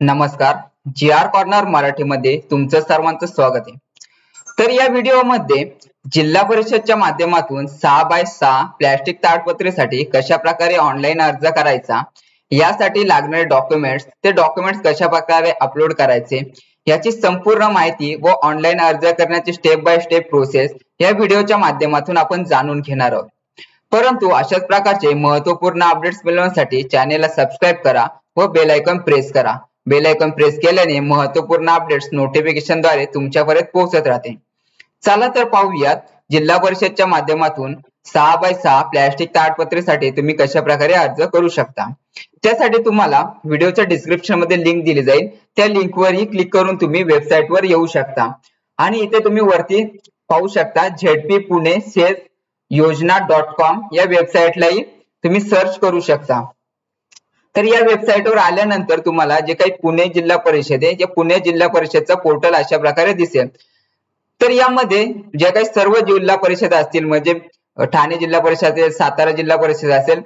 नमस्कार. जी R corner मराठीमध्ये तुमचं सर्वांचं स्वागत आहे. तर या व्हिडिओमध्ये जिल्हा परिषदच्या माध्यमातून सहा बाय सहा प्लॅस्टिक ताडपत्रीसाठी कशा प्रकारे ऑनलाईन अर्ज करायचा यासाठी लागणारे डॉक्युमेंट्स ते डॉक्युमेंट्स कशा प्रकारे अपलोड करायचे याची संपूर्ण माहिती व ऑनलाईन अर्ज करण्याची स्टेप बाय स्टेप प्रोसेस या व्हिडिओच्या माध्यमातून आपण जाणून घेणार आहोत. परंतु अशाच प्रकारचे महत्त्वपूर्ण अपडेट्स मिळवण्यासाठी चॅनेलला सबस्क्राईब करा व बेल आयकॉन प्रेस करा. बेल आयकॉन प्रेस केल्याने महत्त्वपूर्ण अपडेट्स नोटिफिकेशनद्वारे तुमच्यापर्यंत पोहोचत राहते. चला तर पाहूयात जिल्हा परिषदच्या माध्यमातून सहा बाय सहा प्लॅस्टिक ताडपत्रीसाठी तुम्ही कशा प्रकारे अर्ज करू शकता? त्यासाठी तुम्हाला व्हिडिओच्या डिस्क्रिप्शनमध्ये लिंक दिली जाईल. त्या लिंकवरही क्लिक करून तुम्ही वेबसाईट वर येऊ शकता. आणि इथे तुम्ही वरती पाहू शकता झेडपी पुणे सेल्फ योजना डॉट कॉम या वेबसाईटलाही तुम्ही सर्च करू शकता. तर या वेबसाईटवर आल्यानंतर तुम्हाला जे काही पुणे जिल्हा परिषद आहे या पुणे जिल्हा परिषदचा पोर्टल अशा प्रकारे दिसेल. तर यामध्ये जे काही सर्व जिल्हा परिषद असतील म्हणजे ठाणे जिल्हा परिषद असेल सातारा जिल्हा परिषद असेल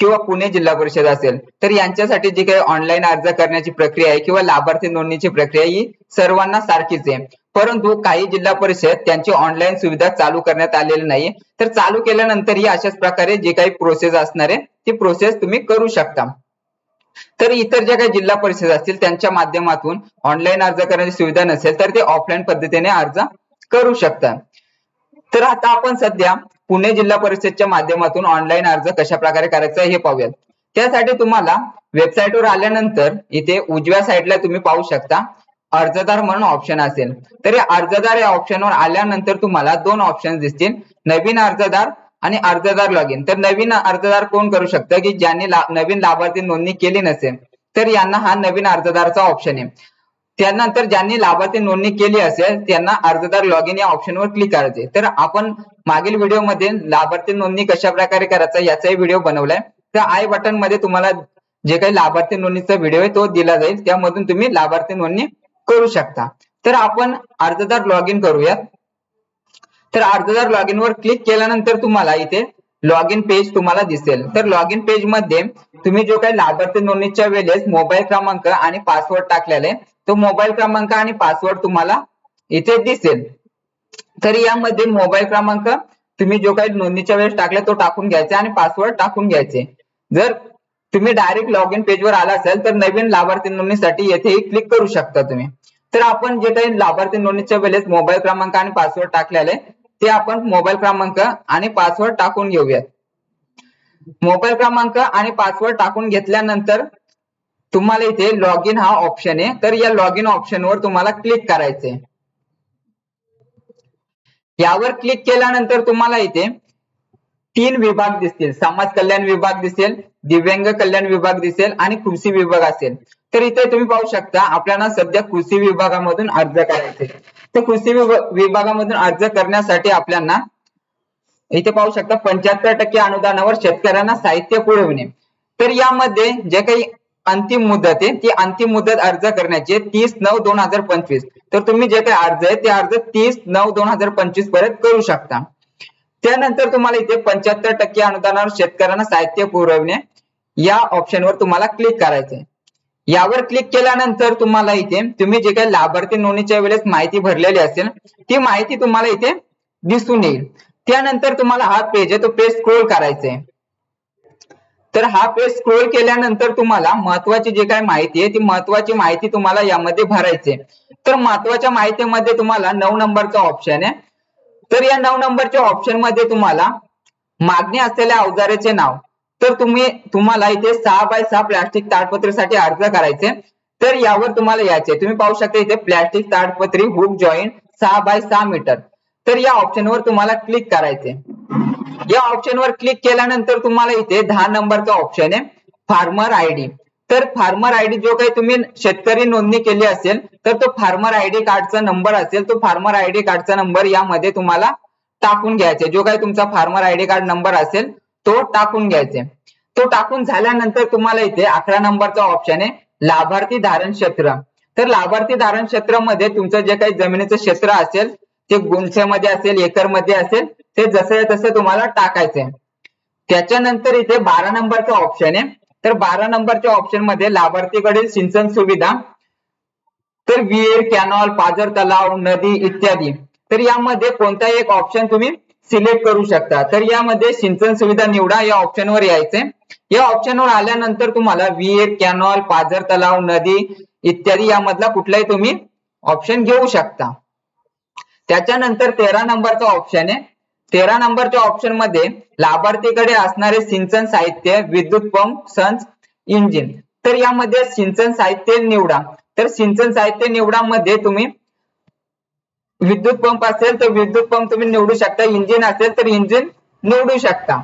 किंवा पुणे जिल्हा परिषद असेल तर यांच्यासाठी जी काही ऑनलाईन अर्ज करण्याची प्रक्रिया आहे किंवा लाभार्थी नोंदणीची प्रक्रिया ही सर्वांना सारखीच आहे. परंतु काही जिल्हा परिषद त्यांची ऑनलाईन सुविधा चालू करण्यात आलेली नाही तर चालू केल्यानंतरही अशाच प्रकारे जे काही प्रोसेस असणार आहे ती प्रोसेस तुम्ही करू शकता. तर इतर ज्या काही जिल्हा परिषद असतील त्यांच्या माध्यमातून ऑनलाईन अर्ज करण्याची सुविधा नसेल तर ते ऑफलाईन पद्धतीने अर्ज करू शकतात. तर आता आपण सध्या पुणे जिल्हा परिषदच्या माध्यमातून ऑनलाईन अर्ज कशा प्रकारे करायचा हे पाहूयात. त्यासाठी तुम्हाला वेबसाईटवर आल्यानंतर इथे उजव्या साईडला तुम्ही पाहू शकता अर्जदार म्हणून ऑप्शन असेल. तर या अर्जदार या ऑप्शनवर आल्यानंतर तुम्हाला दोन ऑप्शन दिसतील. नवीन अर्जदार आणि अर्जदार लॉग इन तर नवीन अर्जदार कोण करू शकतं? की ज्यांनी नवीन लाभार्थी नोंदणी केली नसेल तर यांना हा नवीन अर्जदारचा ऑप्शन आहे. त्यानंतर ज्यांनी लाभार्थी नोंदणी केली असेल त्यांना अर्जदार लॉग इन या ऑप्शनवर क्लिक करायचे तर आपण मागील व्हिडिओमध्ये लाभार्थी नोंदणी कशा प्रकारे करायचा याचाही व्हिडिओ बनवलाय. तर आय बटनमध्ये तुम्हाला जे काही लाभार्थी नोंदणीचा व्हिडिओ आहे तो दिला जाईल. त्यामधून तुम्ही लाभार्थी नोंदणी करू शकता. तर आपण अर्जदार लॉग इन करूयात. तर अर्जदार लॉग इन वर क्लिक केल्यानंतर तुम्हाला इथे लॉग इन पेज तुम्हाला दिसेल. तर लॉग इन पेजमध्ये तुम्ही जो काही लाभार्थी नोंदणीच्या वेळेस मोबाईल क्रमांक आणि पासवर्ड टाकलेला आहे तो मोबाईल क्रमांक आणि पासवर्ड तुम्हाला इथे दिसेल. तर यामध्ये मोबाईल क्रमांक तुम्ही जो काही नोंदणीच्या वेळेस टाकला तो टाकून घ्यायचा आणि पासवर्ड टाकून घ्यायचे. जर तुम्ही डायरेक्ट लॉग इन पेजवर आला असेल तर नवीन लाभार्थी नोंदणीसाठी येथेही क्लिक करू शकता तुम्ही. तर आपण जे काही लाभार्थी नोंदणीच्या वेळेस मोबाईल क्रमांक आणि पासवर्ड टाकलेले ते आपण मोबाईल क्रमांक आणि पासवर्ड टाकून घेऊयात. मोबाईल क्रमांक आणि पासवर्ड टाकून घेतल्यानंतर तुम्हाला इथे लॉग इन हा ऑप्शन आहे. तर या लॉग इन ऑप्शनवर तुम्हाला क्लिक करायचे यावर क्लिक केल्यानंतर तुम्हाला इथे तीन विभाग दिसतील. समाज कल्याण विभाग दिसेल दिव्यांग कल्याण विभाग दिसेल आणि कृषी विभाग असेल. तर इथे तुम्ही पाहू शकता आपल्याला सध्या कृषी विभागामधून अर्ज करायचे तर कृषी विभागामधून अर्ज करण्यासाठी आपल्याला इथे पाहू शकता पंच्याहत्तर टक्के अनुदानावर शेतकऱ्यांना साहित्य पुरवणे तर यामध्ये जे काही अंतिम मुदत आहे ती अंतिम मुदत अर्ज करण्याची तीस नऊ दोन हजार पंचवीस. तर तुम्ही जे काही अर्ज आहे ते अर्ज तीस नऊ दोन हजार पंचवीसपर्यंत करू शकता. त्यानंतर तुम्हाला इथे पंच्याहत्तर टक्के अनुदानावर शेतकऱ्यांना साहित्य पुरवणे या ऑप्शनवर तुम्हाला क्लिक करायचंय. यावर क्लिक केल्यानंतर तुम्हाला इथे तुम्ही जे काही लाभार्थी नोंदणीच्या वेळेस माहिती भरलेली असेल ती माहिती तुम्हाला इथे दिसून येईल. त्यानंतर तुम्हाला हा पेज आहे तो पेज स्क्रोल करायचा आहे. तर हा पेज स्क्रोल केल्यानंतर तुम्हाला महत्वाची जी काही माहिती आहे ती महत्वाची माहिती तुम्हाला यामध्ये भरायची तर महत्त्वाच्या माहितीमध्ये तुम्हाला नऊ नंबरचा ऑप्शन आहे. तर या नऊ नंबरच्या ऑप्शनमध्ये तुम्हाला मागणी असलेल्या अवजाराचे नाव तर तुम्ही तुम्हाला इथे सहा बाय सहा प्लास्टिक ताडपत्रीसाठी अर्ज करायचे. तर यावर तुम्हाला यायचे. तुम्ही पाहू शकता इथे प्लास्टिक ताडपत्री हुक जॉईंट सहा बाय सहा मीटर तर या ऑप्शनवर तुम्हाला क्लिक करायचे. या ऑप्शनवर क्लिक केल्यानंतर तुम्हाला इथे दहा नंबरचा ऑप्शन आहे. फार्मर आयडी तर फार्मर आयडी जो काही तुम्ही शेतकरी नोंदणी केली असेल तर तो फार्मर आयडी कार्डचा नंबर असेल तो फार्मर आयडी कार्डचा नंबर यामध्ये तुम्हाला टाकून घ्यायचे. जो काही तुमचा फार्मर आयडी कार्ड नंबर असेल तो टाकून घ्यायचे. तो टाकून झाल्यानंतर तुम्हाला इथे अकरा नंबरचा ऑप्शन आहे लाभार्थी धारण क्षेत्र. तर लाभार्थी धारण क्षेत्रामध्ये तुमचं जे काही जमिनीचं क्षेत्र असेल ते गुंठ्यामध्ये असेल एकरमध्ये असेल ते जसे तसे तुम्हाला टाकायचे त्याच्यानंतर इथे बारा नंबरचा ऑप्शन आहे. तर बारा नंबरच्या ऑप्शनमध्ये लाभार्थीकडील सिंचन सुविधा तर विहीर कॅनॉल पाझर तलाव नदी इत्यादी. तर यामध्ये कोणताही एक ऑप्शन तुम्ही सिलेक्ट करू शकता. तर यामध्ये सिंचन सुविधा निवडा या ऑप्शनवर यायचे. या ऑप्शनवर आल्यानंतर तुम्हाला विहीर कॅनॉल पाझर तलाव नदी इत्यादी यामधला कुठलाही तुम्ही ऑप्शन घेऊ शकता. त्याच्यानंतर तेरा नंबरचा ऑप्शन आहे. तेरा नंबरच्या ऑप्शनमध्ये लाभार्थीकडे असणारे सिंचन साहित्य विद्युत पंप संच इंजिन तर यामध्ये सिंचन साहित्य निवडा. तर सिंचन साहित्य निवडा मध्ये तुम्ही विद्युत पंप असेल तर विद्युत पंप तुम्ही निवडू शकता. इंजिन असेल तर इंजिन निवडू शकता.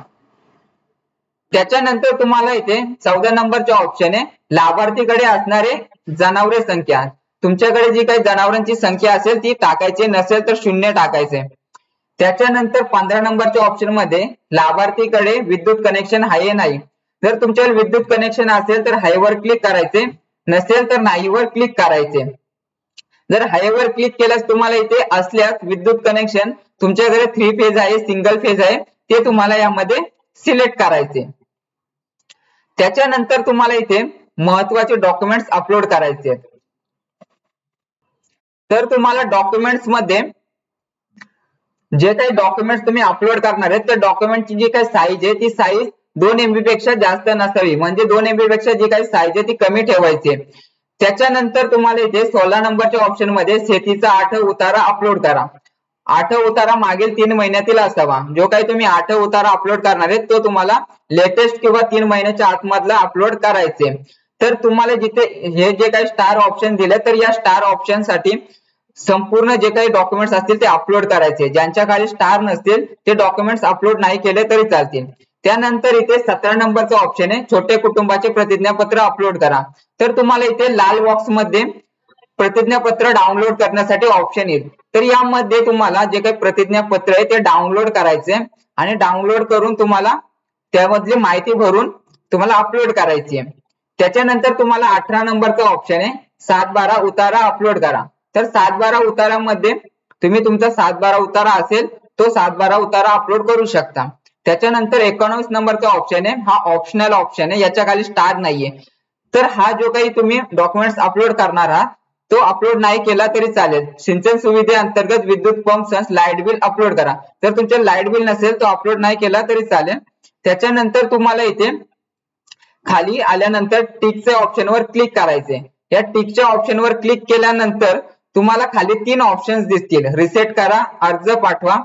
त्याच्यानंतर तुम्हाला इथे चौदा नंबरचे ऑप्शन आहे. लाभार्थीकडे असणारे जनावरे संख्या. तुमच्याकडे जी काही जनावरांची संख्या असेल ती टाकायची नसेल तर शून्य टाकायचे. त्याच्यानंतर पंधरा नंबरच्या ऑप्शनमध्ये लाभार्थीकडे विद्युत कनेक्शन आहे नाही. जर तुमच्याकडे विद्युत कनेक्शन असेल तर हायवर क्लिक करायचे. नसेल तर नाहीवर क्लिक करायचे. जर हायवर क्लिक केल्यास तुम्हाला इथे असल्यास विद्युत कनेक्शन तुमच्याकडे थ्री फेज आहे सिंगल फेज आहे ते तुम्हाला यामध्ये सिलेक्ट करायचे. त्याच्यानंतर तुम्हाला इथे महत्त्वाचे डॉक्युमेंट्स अपलोड करायचे तर तुम्हाला डॉक्युमेंट्समध्ये जे काही डॉक्युमेंट्स तुम्ही अपलोड करणार आहेत त्या डॉक्युमेंटची जी काही साईज आहे ती साईज दोन एमबी पेक्षा जास्त नसावी. म्हणजे दोन एमबी पेक्षा जी काही साईज आहे ती कमी ठेवायची त्याच्यानंतर तुम्हाला इथे सोळा नंबरच्या ऑप्शनमध्ये शेतीचा आठ उतारा अपलोड करा. आठ उतारा मागील तीन महिन्यातील असावा. जो काही तुम्ही आठ उतारा अपलोड करणार आहे तो तुम्हाला लेटेस्ट किंवा तीन महिन्याच्या आतमधला अपलोड करायचे. तर तुम्हाला जिथे हे जे काही स्टार ऑप्शन दिले तर या स्टार ऑप्शनसाठी संपूर्ण जे काही डॉक्युमेंट्स असतील ते अपलोड करायचे. ज्यांच्या खाली स्टार नसतील ते डॉक्युमेंट्स अपलोड नाही केले तरी चालतील. त्यानंतर इथे सतरा नंबरचा ऑप्शन आहे. छोटे कुटुंबाचे प्रतिज्ञापत्र अपलोड करा. तर तुम्हाला इथे लाल बॉक्समध्ये प्रतिज्ञापत्र डाउनलोड करण्यासाठी ऑप्शन येईल. तर यामध्ये तुम्हाला जे काही प्रतिज्ञापत्र आहे ते डाउनलोड करायचे आणि डाउनलोड करून तुम्हाला त्यामधली माहिती भरून तुम्हाला अपलोड करायची आहे. त्याच्यानंतर तुम्हाला अठरा नंबरचा ऑप्शन आहे. सात बारा उतारा अपलोड करा. तर सात बारा उतारामध्ये तुम्ही तुमचा सात बारा उतारा असेल तो सात बारा उतारा अपलोड करू शकता. त्याच्यानंतर एकोणवीस नंबरचा ऑप्शन आहे. हा ऑप्शनल ऑप्शन आहे. याच्या खाली स्टार नाहीये. तर हा जो काही तुम्ही डॉक्युमेंट्स अपलोड करणार आहात तो अपलोड नाही केला तरी चालेल. सिंचन सुविधेअंतर्गत विद्युत पंप संच लाइट बिल अपलोड करा. जर तुमचे लाइट बिल नसेल तो अपलोड नाही केला तरी चालेल. त्याच्यानंतर तुम्हाला इथे खाली आल्यानंतर टिकच्या ऑप्शनवर क्लिक करायचे या टिकच्या ऑप्शनवर क्लिक केल्यानंतर तुम्हाला खाली तीन ऑप्शन्स दिसतील. रिसेट करा अर्ज पाठवा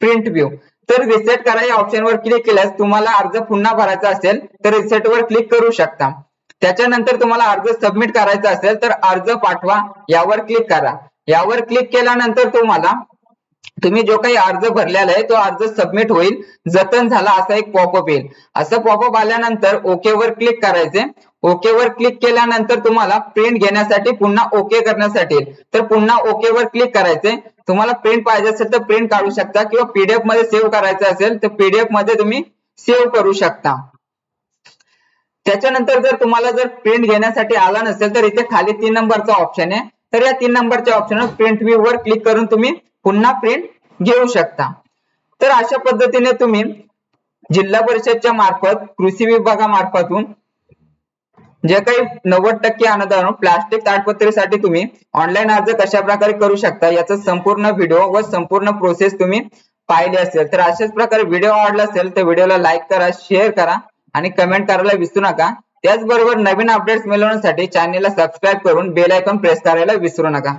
प्रिंट व्यू तर रिसेट करा या ऑप्शनवर क्लिक केल्यास तुम्हाला अर्ज पुन्हा भरायचा असेल तर रिसेट वर क्लिक करू शकता. त्याच्यानंतर तुम्हाला अर्ज सबमिट करायचा असेल तर अर्ज पाठवा यावर क्लिक करा. यावर क्लिक केल्यानंतर तुम्हाला तुम्ही जो काही अर्ज भरलेला आहे तो अर्ज सबमिट होईल जतन झाला असा एक पॉपअप येईल. असं पॉपअप आल्यानंतर ओके वर क्लिक करायचे. ओके वर क्लिक केल्यानंतर तुम्हाला प्रिंट घेण्यासाठी पुन्हा ओके करण्यासाठी तर पुन्हा ओके वर क्लिक करायचे. तुम्हाला प्रिंट पाहिजे असेल तर प्रिंट काढू शकता किंवा पीडीएफमध्ये सेव्ह करायचं असेल तर पीडीएफमध्ये तुम्ही सेव्ह करू शकता. त्याच्यानंतर जर तुम्हाला जर प्रिंट घेण्यासाठी आला नसेल तर इथे खाली तीन नंबरचा ऑप्शन आहे. तर या तीन नंबरच्या ऑप्शन प्रिंट व्ह्यू वर क्लिक करून तुम्ही पुन्हा प्रिंट घेऊ शकता. तर अशा पद्धतीने तुम्ही जिल्हा परिषदच्या मार्फत कृषी विभागामार्फतून जे काही नव्वद टक्के अनुदान प्लास्टिक ताटपत्रीसाठी तुम्ही ऑनलाईन अर्ज कशा प्रकारे करू शकता याचा संपूर्ण व्हिडिओ व संपूर्ण प्रोसेस तुम्ही पाहिले असेल. तर अशाच प्रकारे व्हिडिओ आवडला असेल तर व्हिडिओला लाईक करा शेअर करा आणि कमेंट करायला विसरू नका. त्याचबरोबर नवीन अपडेट्स मिळवण्यासाठी चॅनेलला सबस्क्राईब करून बेल आयकॉन प्रेस करायला विसरू नका.